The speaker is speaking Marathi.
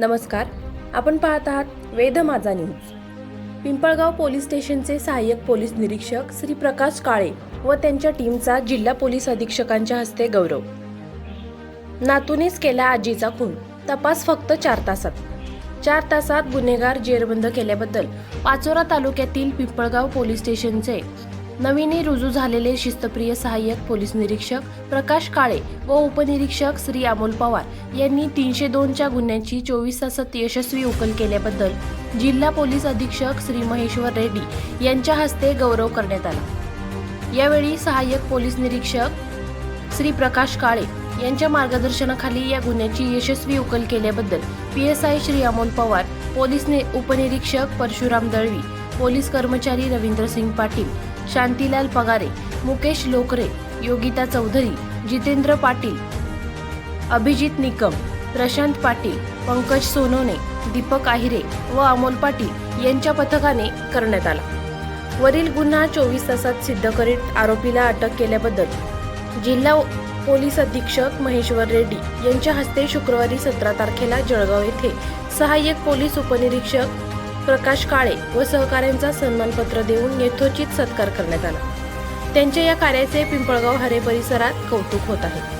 नमस्कार. आपण पाहत आहात वेद माझा न्यूज. पिंपळगाव पोलीस स्टेशनचे सहाय्यक पोलीस निरीक्षक श्री प्रकाश काळे व त्यांच्या टीमचा जिल्हा पोलीस अधीक्षकांच्या हस्ते गौरव. नातूनेच केला आजीचा खून. तपास फक्त चार तासात. चार तासात गुन्हेगार जेरबंद केल्याबद्दल पाचोरा तालुक्यातील पिंपळगाव पोलीस स्टेशनचे नवीने रुजू झालेले शिस्तप्रिय सहाय्यक पोलीस निरीक्षक प्रकाश काळे व उपनिरीक्षक श्री अमोल पवार यांनी तीनशे दोनच्या गुन्ह्याची चोवीस तासात यशस्वी उकल केल्याबद्दल जिल्हा पोलीस अधीक्षक श्री महेश्वर रेड्डी यांच्या हस्ते गौरव करण्यात आला. यावेळी सहाय्यक पोलीस निरीक्षक श्री प्रकाश काळे यांच्या मार्गदर्शनाखाली या गुन्ह्याची यशस्वी उकल केल्याबद्दल P S I Shri Amol Pawar police उपनिरीक्षक परशुराम दळवी पोलीस कर्मचारी रवींद्र सिंग पाटील शांतीलाल पगारे मुकेश लोकरे योगिता चौधरी जितेंद्र पाटील अभिजित निकम प्रशांत पाटील पंकज सोनोने दीपक आहिरे व अमोल पाटील यांच्या पथकाने करण्यात आला. वरील गुन्हा चोवीस तासात सिद्ध करीत आरोपीला अटक केल्याबद्दल जिल्हा पोलीस अधीक्षक महेश्वर रेड्डी यांच्या हस्ते शुक्रवारी सतरा तारखेला जळगाव येथे सहाय्यक पोलीस उपनिरीक्षक प्रकाश काळे व सहकाऱ्यांचा सन्मानपत्र देऊन यथोचित सत्कार करण्यात आला. त्यांच्या या कार्याचे पिंपळगाव हरे परिसरात कौतुक होत आहे.